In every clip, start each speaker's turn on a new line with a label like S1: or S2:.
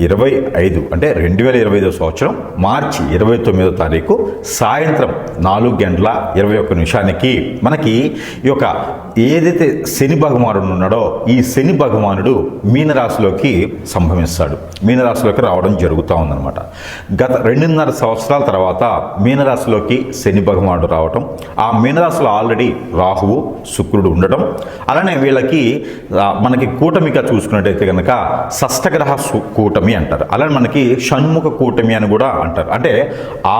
S1: ఇరవై ఐదు అంటే రెండు వేల ఇరవై ఐదో సంవత్సరం మార్చి ఇరవై తొమ్మిదో తారీఖు సాయంత్రం నాలుగు గంటల ఇరవై ఒక్క నిమిషానికి మనకి ఈ యొక్క ఏదైతే శని భగవానుడు ఉన్నాడో ఈ శని భగవానుడు మీనరాశిలోకి సంభవిస్తాడు మీనరాశిలోకి రావడం జరుగుతూ ఉందన్నమాట. గత రెండున్నర సంవత్సరాల తర్వాత మీనరాశిలోకి శని భగవానుడు రావటం ఆ మీనరాశిలో ఆల్రెడీ రాహువు శుక్రుడు ఉండటం అలానే వీళ్ళకి మనకి కూటమిగా చూసుకున్నట్టయితే కనుక షష్టగ్రహ కూటమి కూటమి అంటారు. అలానే మనకి షణ్ముఖ కూటమి అని కూడా అంటారు. అంటే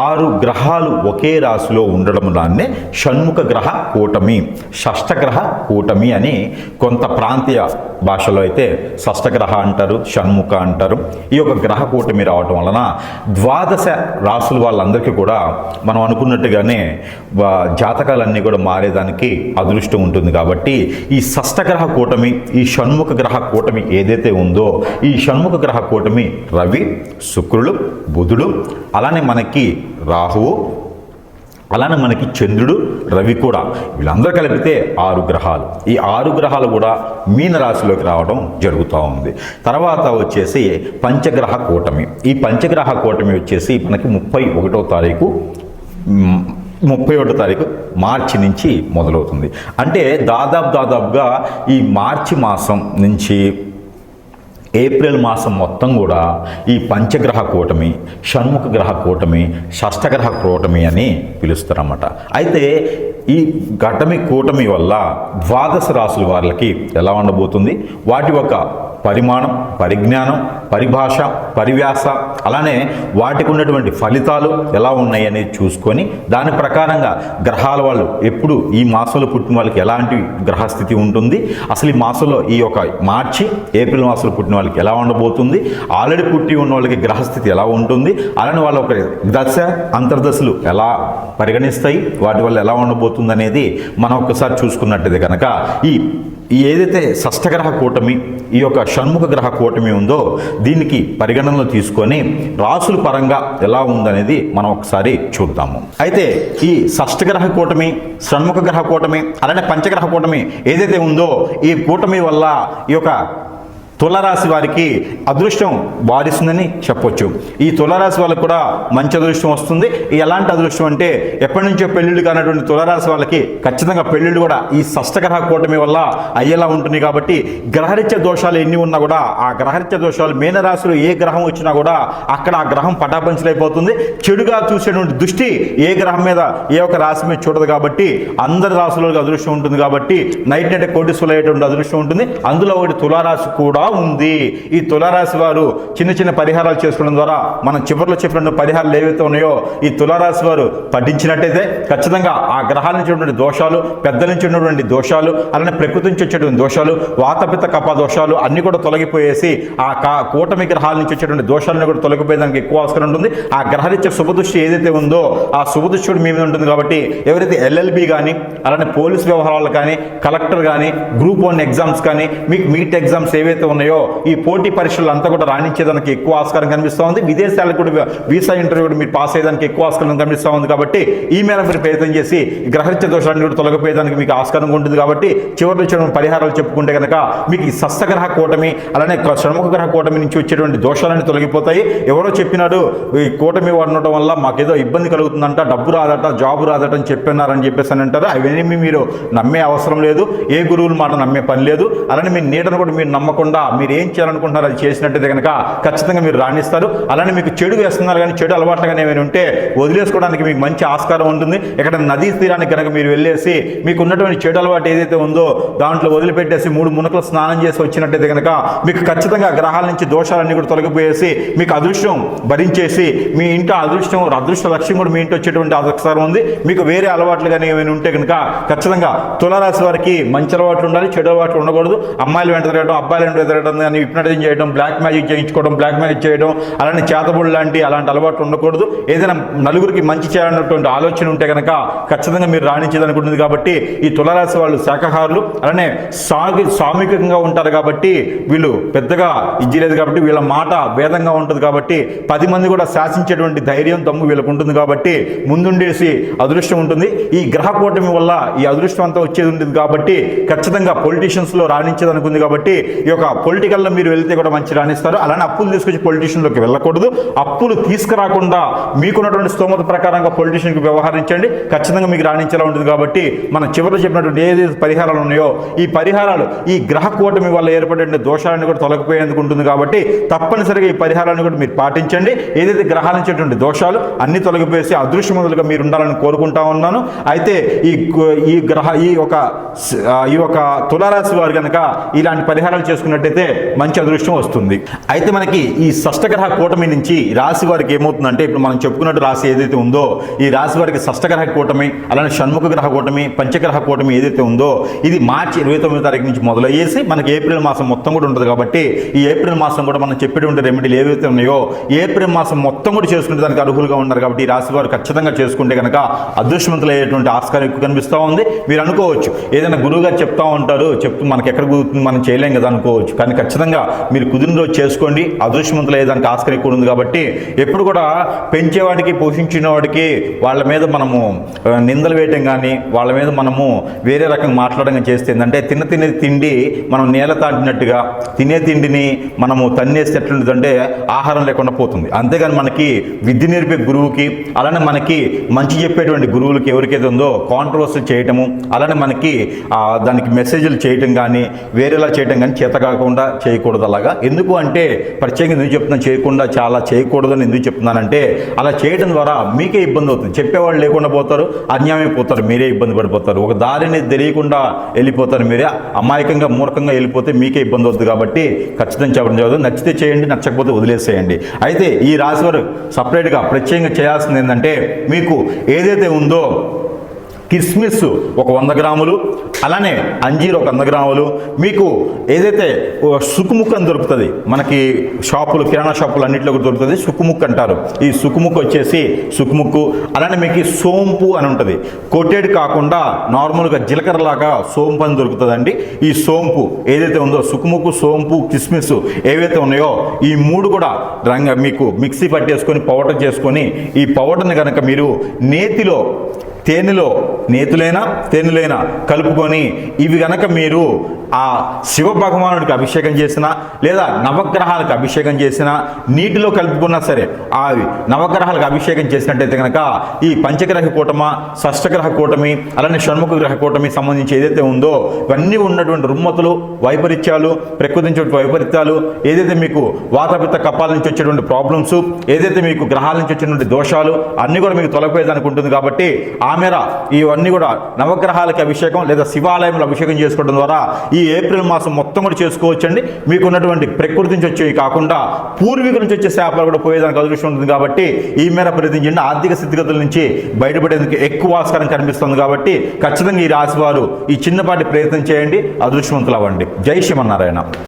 S1: ఆరు గ్రహాలు ఒకే రాశిలో ఉండడం దాన్నే షణ్ముఖ గ్రహ కూటమి షష్టగ్రహ కూటమి అని కొంత ప్రాంతీయ భాషలో అయితే షష్టగ్రహ అంటారు షణ్ముఖ అంటారు. ఈ యొక్క గ్రహ కూటమి రావటం వలన ద్వాదశ రాసుల వాళ్ళందరికీ కూడా మనం అనుకున్నట్టుగానే జాతకాలన్నీ కూడా మారేదానికి అదృష్టం ఉంటుంది కాబట్టి ఈ షష్టగ్రహ కూటమి ఈ షణ్ముఖ గ్రహ కూటమి ఏదైతే ఉందో ఈ షణ్ముఖ గ్రహ కూటమి రవి శుక్రుడు బుధుడు అలానే మనకి రాహువు అలానే మనకి చంద్రుడు రవి కూడా. వీళ్ళందరూ కలిపితే ఆరు గ్రహాలు. ఈ ఆరు గ్రహాలు కూడా మీన రాశిలోకి రావడం జరుగుతూ ఉంది. తర్వాత వచ్చేసి పంచగ్రహ కూటమి. ఈ పంచగ్రహ కూటమి వచ్చేసి మనకి ముప్పై ఒకటో తారీఖు ముప్పై ఒకటో తారీఖు మార్చి నుంచి మొదలవుతుంది. అంటే దాదాపు దాదాపుగా ఈ మార్చి మాసం నుంచి ఏప్రిల్ మాసం మొత్తం కూడా ఈ పంచగ్రహ కూటమి షణ్ముఖ గ్రహ కూటమి షష్టగ్రహ కూటమి అని పిలుస్తారన్నమాట. అయితే ఈ ఘటమి కూటమి వల్ల ద్వాదశ రాశుల వాళ్ళకి ఎలా ఉండబోతుంది? వాటి యొక్క పరిమాణం పరిజ్ఞానం పరిభాష పరివ్యాస అలానే వాటికి ఉన్నటువంటి ఫలితాలు ఎలా ఉన్నాయి అనేది చూసుకొని దాని ప్రకారంగా గ్రహాల వాళ్ళు ఎప్పుడు ఈ మాసంలో పుట్టిన వాళ్ళకి ఎలాంటి గ్రహస్థితి ఉంటుంది అసలు ఈ మాసంలో ఈ యొక్క మార్చి ఏప్రిల్ మాసంలో పుట్టిన వాళ్ళకి ఎలా ఉండబోతుంది ఆల్రెడీ పుట్టి ఉన్న వాళ్ళకి గ్రహస్థితి ఎలా ఉంటుంది అలానే వాళ్ళ ఒక దశ అంతర్దశలు ఎలా పరిగణిస్తాయి వాటి వల్ల ఎలా ఉండబోతుంది అనేది మనం ఒక్కసారి చూసుకున్నట్టయితే కనుక ఈ ఏదైతే షష్టగ్రహ కూటమి ఈ యొక్క షణ్ముఖ గ్రహ కూటమి ఉందో దీనికి పరిగణనలో తీసుకొని రాసుల పరంగా ఎలా ఉందనేది మనం ఒకసారి చూద్దాము. అయితే ఈ షష్టగ్రహ కూటమి షణ్ముఖ గ్రహ కూటమి అలానే పంచగ్రహ కూటమి ఏదైతే ఉందో ఈ కూటమి వల్ల ఈ యొక్క తులరాశి వారికి అదృష్టం వారిస్తుందని చెప్పొచ్చు. ఈ తులరాశి వాళ్ళకి కూడా మంచి అదృష్టం వస్తుంది. ఎలాంటి అదృష్టం అంటే ఎప్పటి నుంచో పెళ్ళిళ్ళు కానటువంటి తులరాశి వాళ్ళకి ఖచ్చితంగా పెళ్ళిళ్ళు కూడా ఈ షష్టగ్రహ కూటమి వల్ల అయ్యేలా ఉంటుంది కాబట్టి గ్రహరిత్య దోషాలు ఎన్ని ఉన్నా కూడా ఆ గ్రహరిత్య దోషాలు మీనరాశిలో ఏ గ్రహం వచ్చినా కూడా అక్కడ ఆ గ్రహం పటాపంచలైపోతుంది. చెడుగా చూసేటువంటి దృష్టి ఏ గ్రహం మీద ఏ ఒక రాశి మీద చూడదు కాబట్టి అందరి రాశులకు అదృష్టం ఉంటుంది కాబట్టి నైట్ నైట్ కోటీశ్వరులు అయ్యేటువంటి అదృష్టం ఉంటుంది. అందులో ఒకటి తులారాశి కూడా ఉంది. ఈ తులారాశి వారు చిన్న చిన్న పరిహారాలు చేసుకోవడం ద్వారా మనం చివరిలో చెప్పిన పరిహారాలు ఏవైతే ఉన్నాయో ఈ తులారాశి వారు పఠించినట్టయితే ఖచ్చితంగా ఆ గ్రహాల నుంచి ఉన్నటువంటి దోషాలు పెద్ద నుంచి ఉన్నటువంటి దోషాలు అలానే ప్రకృతి నుంచి వచ్చేటువంటి దోషాలు వాతపిత కప దోషాలు అన్ని కూడా తొలగిపోయేసి ఆ కా కూటమి గ్రహాల నుంచి వచ్చేటువంటి దోషాలను కూడా తొలగిపోయేదానికి ఎక్కువ అవసరం ఉంటుంది. ఆ గ్రహరీత్య శుభదృష్టి ఏదైతే ఉందో ఆ శుభదృష్టి మీ మీద ఉంటుంది కాబట్టి ఎవరైతే ఎల్ఎల్బి కానీ అలానే పోలీస్ వ్యవహారాలు కానీ కలెక్టర్ కానీ గ్రూప్ వన్ ఎగ్జామ్స్ కానీ మీకు మీట్ ఎగ్జామ్స్ ఏవైతే ఉన్నాయో ఈ పోటీ పరీక్షలు అంతా కూడా రాణించేదానికి ఎక్కువ ఆస్కారం కనిపిస్తూ ఉంది విదేశాలకు కూడా వీసా ఇంటర్వ్యూ కూడా మీరు పాస్ అయ్యేదానికి ఎక్కువ ఆస్కారం కనిపిస్తూ ఉంది కాబట్టి ఈ మేర మీరు ప్రయత్నం చేసి గ్రహరిత్య దోషాన్ని కూడా తొలగిపోయేదానికి మీకు ఆస్కారం ఉంటుంది కాబట్టి చివరిలో చివరి పరిహారాలు చెప్పుకుంటే కనుక మీకు ఈ సస్యగ్రహ కూటమి అలానే షణ్ముఖ గ్రహ కూటమి నుంచి వచ్చేటువంటి దోషాలన్నీ తొలగిపోతాయి. ఎవరో చెప్పినాడు ఈ కూటమి ఉండటం వల్ల మాకేదో ఇబ్బంది కలుగుతుందంట డబ్బు రాదట జాబు రాదట అని చెప్పినారని చెప్పేసి అని అంటారు. అవన్నీ మీరు నమ్మే అవసరం లేదు. ఏ గురువుల మాట నమ్మే పని లేదు. అలానే మీ నీడను కూడా మీరు నమ్మకుండా మీరు ఏం చేయాలనుకుంటున్నారు? అది చేసినట్టయితే కనుక ఖచ్చితంగా మీరు రాణిస్తారు. అలానే మీకు చెడు వేస్తున్నారు కానీ చెడు అలవాట్లుగా ఏమైనా ఉంటే వదిలేసుకోవడానికి మీకు మంచి ఆస్కారం ఉంటుంది. ఇక్కడ నదీ తీరానికి కనుక మీరు వెళ్ళేసి మీకు ఉన్నటువంటి చెడు అలవాటు ఏదైతే ఉందో దాంట్లో వదిలిపెట్టేసి మూడు మునకలు స్నానం చేసి వచ్చినట్టయితే కనుక మీకు ఖచ్చితంగా గ్రహాల నుంచి దోషాలన్నీ కూడా తొలగిపోయేసి మీకు అదృష్టం భరించేసి మీ ఇంట్లో అదృష్టం అదృష్ట లక్ష్యం కూడా మీ ఇంట్లో వచ్చేటువంటి ఆస్కారం ఉంది. మీకు వేరే అలవాట్లు కానీ ఏమైనా ఉంటే కనుక ఖచ్చితంగా తులారాశి వారికి మంచి అలవాట్లు ఉండాలి చెడు అలవాట్లు ఉండకూడదు. అమ్మాయిలు వెంట తిరగడం అబ్బాయిలు వెంట తిరగడం కానీ హిప్నటైజ్ చేయడం బ్లాక్ మ్యాజిక్ చేయించుకోవడం బ్లాక్ మ్యాజిక్ చేయడం అలానే చేతబుళ్ళు లాంటి అలాంటి అలవాటు ఉండకూడదు. ఏదైనా నలుగురికి మంచి చేయాలన్నటువంటి ఆలోచన ఉంటే కనుక ఖచ్చితంగా మీరు రాణించేదనుకుంటుంది కాబట్టి ఈ తులరాశి వాళ్ళు శాఖాహారులు అలానే సాగి సామూహికంగా ఉంటారు కాబట్టి వీళ్ళు పెద్దగా ఇజ్జలేదు కాబట్టి వీళ్ళ మాట భేదంగా ఉంటుంది కాబట్టి పది మంది కూడా శాసించేటువంటి ధైర్యం దమ్ము వీళ్ళకు ఉంటుంది కాబట్టి ముందుండేసి అదృష్టం ఉంటుంది. ఈ గ్రహ కూటమి వల్ల ఈ అదృష్టం అంతా వచ్చేది ఉంటుంది కాబట్టి ఖచ్చితంగా పొలిటీషియన్స్లో రాణించేది అనుకుంది కాబట్టి ఈ యొక్క పొలిటికల్లో మీరు వెళ్తే కూడా మంచి రాణిస్తారు. అలానే అప్పులు తీసుకొచ్చి పొలిటీషియన్లోకి వెళ్ళకూడదు. అప్పులు తీసుకురాకుండా మీకున్నటువంటి స్తోమత ప్రకారంగా పొలిటీషియన్కి వ్యవహరించండి. ఖచ్చితంగా మీకు రాణించేలా ఉంటుంది కాబట్టి మనం చివరిలో చెప్పినటువంటి ఏదైతే పరిహారాలు ఉన్నాయో ఈ పరిహారాలు ఈ గ్రహ కూటమి వల్ల ఏర్పడే దోషాలను కూడా తొలగిపోయేందుకు ఉంటుంది కాబట్టి తప్పనిసరిగా ఈ పరిహారాన్ని కూడా మీరు పాటించండి. ఏదైతే గ్రహాల నుంచేటువంటి దోషాలు అన్ని తొలగిపోయేసి అదృష్టవంతులుగా మీరు ఉండాలని కోరుకుంటా ఉన్నాను. అయితే ఈ ఈ గ్రహ ఈ ఒక ఈ ఒక తులారాశి వారు కనుక ఇలాంటి పరిహారాలు చేసుకున్నట్టయితే మంచి అదృష్టం వస్తుంది. అయితే మనకి ఈ షష్టగ్రహ కూటమి నుంచి రాశి వారికి ఏమవుతుందంటే ఇప్పుడు మనం చెప్పుకున్నట్టు రాశి ఏదైతే ఉందో ఈ రాశి వారికి షష్టగ్రహ కూటమి అలానే షణ్ముఖ గ్రహ కూటమి పంచగ్రహ కూటమి ఏదైతే ఉందో ఇది మార్చి ఇరవై తొమ్మిది తారీఖు నుంచి మొదలయ్యేసి మనకి ఏప్రిల్ మాసం మొత్తం కూడా ఉంటుంది కాబట్టి ఈ ఏప్రిల్ మాసం కూడా మనం చెప్పేటువంటి రెమెడీలు ఏవైతే ఉన్నాయో ఏప్రిల్ మాసం మొత్తం కూడా చేసుకునే దానికి అర్హులుగా ఉన్నారు కాబట్టి ఈ రాశి వారు ఖచ్చితంగా చేసుకుంటే కనుక అదృష్టవంతులయ్యేటువంటి ఆస్కారం ఎక్కువ కనిపిస్తూ ఉంది. మీరు అనుకోవచ్చు ఏదైనా గురువుగారు చెప్తా ఉంటారు చెప్తూ మనకి ఎక్కడ కుదురుతుంది మనం చేయలేం కదా అనుకోవచ్చు. కానీ ఖచ్చితంగా మీరు కుదిరిన రోజు చేసుకోండి అదృష్టవంతులయ్యేదానికి ఆస్కారం ఎక్కువ ఉంది కాబట్టి ఎప్పుడు కూడా పెంచేవాడికి పోషించిన వాడికి వాళ్ళ మీద మనము నిందలు వేయటం కానీ వాళ్ళ మీద మనము వేరే రకంగా మాట్లాడడం చేస్తే ఏంటంటే తిన్న తినే తిండి మనం నేల తాటినట్టుగా తినే తిండిని మనము తన్నేస్తే ఎట్లుంటుందంటే ఆహారం లేకుండా పోతుంది. అంతేగాని మనకి విద్య నేర్పే గురువుకి అలానే మనకి మంచి చెప్పేటువంటి గురువులకి ఎవరికైతే ఉందో కాంట్రవర్సీ చేయటము అలానే మనకి దానికి మెసేజ్లు చేయటం కానీ వేరేలా చేయటం కానీ చేత కాకుండా చేయకుండా చేయకూడదు అలాగా ఎందుకు అంటే ప్రత్యేకంగా ఎందుకు చెప్తున్నాను చేయకుండా చాలా చేయకూడదని ఎందుకు చెప్తున్నానంటే అలా చేయడం ద్వారా మీకే ఇబ్బంది అవుతుంది. చెప్పేవాళ్ళు లేకుండా పోతారు అన్యాయమైపోతారు మీరే ఇబ్బంది పడిపోతారు. ఒక దారిని తెలియకుండా వెళ్ళిపోతారు మీరే అమాయకంగా మూర్ఖంగా వెళ్ళిపోతే మీకే ఇబ్బంది అవుతుంది కాబట్టి ఖచ్చితంగా చెప్పడం జరుగుతుంది. నచ్చితే చేయండి నచ్చకపోతే వదిలేసేయండి. అయితే ఈ రాశి వారు సపరేట్గా ప్రత్యేకంగా చేయాల్సింది ఏంటంటే మీకు ఏదైతే ఉందో కిస్మిస్ ఒక వంద గ్రాములు అలానే అంజీర్ ఒక వంద గ్రాములు. మీకు ఏదైతే ఓ సుకుముక్ అని దొరుకుతుంది మనకి షాపులు కిరాణా షాపులు అన్నింటిలో దొరుకుతుంది సుకుముక్ అంటారు. ఈ సుకుముక్ వచ్చేసి సుకుముక్కు అలానే మీకు సోంపు అని ఉంటుంది. కొట్టేడు కాకుండా నార్మల్గా జీలకర్ర లాగా సోంపు అని దొరుకుతుందండి. ఈ సోంపు ఏదైతే ఉందో సుకుముక్కు సోంపు కిస్మిస్ ఏవైతే ఉన్నాయో ఈ మూడు కూడా రంగ మీకు మిక్సీ పట్టేసుకొని పౌడర్ చేసుకొని ఈ పౌడర్ని కనుక మీరు నేతిలో తేనెలో నేతులైనా తేనెలైనా కలుపుకొని ఇవి గనక మీరు ఆ శివ భగవానుడికి అభిషేకం చేసినా లేదా నవగ్రహాలకు అభిషేకం చేసినా నీటిలో కలుపుకున్నా సరే ఆ నవగ్రహాలకు అభిషేకం చేసినట్టయితే కనుక ఈ పంచగ్రహ కూటమ షష్టగ్రహ కూటమి అలానే షణ్ముఖ గ్రహ కూటమి సంబంధించి ఏదైతే ఉందో ఇవన్నీ ఉన్నటువంటి రుమ్మతులు వైపరీత్యాలు ప్రకృతి నుంచి వైపరీత్యాలు ఏదైతే మీకు వాతపిత్త కప్పాల నుంచి వచ్చేటువంటి ప్రాబ్లమ్స్ ఏదైతే మీకు గ్రహాల నుంచి వచ్చేటువంటి దోషాలు అన్నీ కూడా మీకు తొలగిపోయేదానికి ఉంటుంది కాబట్టి ఆ మేర ఇవన్నీ కూడా నవగ్రహాలకి అభిషేకం లేదా శివాలయంలో అభిషేకం చేసుకోవడం ద్వారా ఈ ఏప్రిల్ మాసం మొత్తం కూడా చేసుకోవచ్చండి. మీకు ఉన్నటువంటి ప్రకృతి నుంచి వచ్చేవి కాకుండా పూర్వీకుల నుంచి వచ్చే శాపాలు కూడా పోయేదానికి అదృష్టం ఉంటుంది కాబట్టి ఈ మేర ప్రయత్నించండి ఆర్థిక స్థితిగతుల నుంచి బయటపడేందుకు ఎక్కువ ఆస్కారం కనిపిస్తుంది కాబట్టి ఖచ్చితంగా ఈ రాశి వారు ఈ చిన్నపాటి ప్రయత్నం చేయండి. అదృష్టవంతులు అవ్వండి జై శ్రీమన్నారాయణ.